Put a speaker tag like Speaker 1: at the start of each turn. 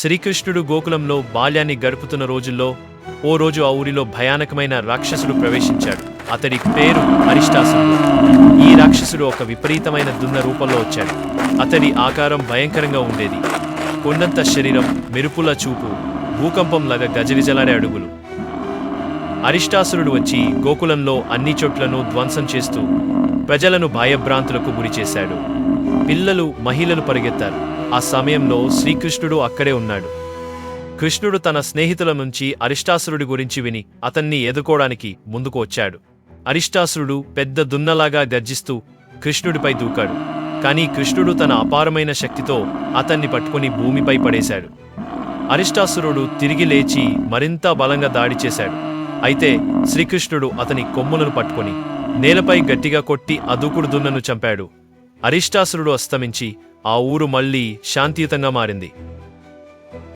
Speaker 1: శ్రీకృష్ణుడు గోకులంలో బాల్యాన్ని గడుపుతున్న రోజుల్లో ఓ రోజు ఆ ఊరిలో భయానకమైన రాక్షసుడు ప్రవేశించాడు. అతడి పేరు అరిష్టాసుడు. ఈ రాక్షసుడు ఒక విపరీతమైన దున్న రూపంలో వచ్చాడు. అతడి ఆకారం భయంకరంగా ఉండేది. కొండంత శరీరం మెరుపుల చూపు భూకంపంలాగా గజగిజలాడే అడుగులు. అరిష్టాసురుడు వచ్చి గోకులంలో అన్ని చోట్లను ధ్వంసం చేస్తూ ప్రజలను భయభ్రాంతులకు గురిచేశాడు. పిల్లలు మహిళలు పరిగెత్తారు. ఆ సమయంలో శ్రీకృష్ణుడు అక్కడే ఉన్నాడు. కృష్ణుడు తన స్నేహితుల నుంచి అరిష్టాసురుడి గురించి విని అతన్ని ఎదుర్కోవడానికి ముందుకు వచ్చాడు. అరిష్టాసురుడు పెద్ద దున్నలాగా గర్జిస్తూ కృష్ణుడిపై దూకాడు. కానీ కృష్ణుడు తన అపారమైన శక్తితో అతన్ని పట్టుకుని భూమిపై పడేశాడు. అరిష్టాసురుడు తిరిగి లేచి మరింత బలంగా దాడి చేశాడు. అయితే శ్రీకృష్ణుడు అతని కొమ్ములను పట్టుకొని నేలపై గట్టిగా కొట్టి అదూకుడు దున్నను చంపాడు. అరిష్టాసురుడు అస్తమించి ఆ ఊరు మళ్ళీ శాంతియుతంగా మారింది.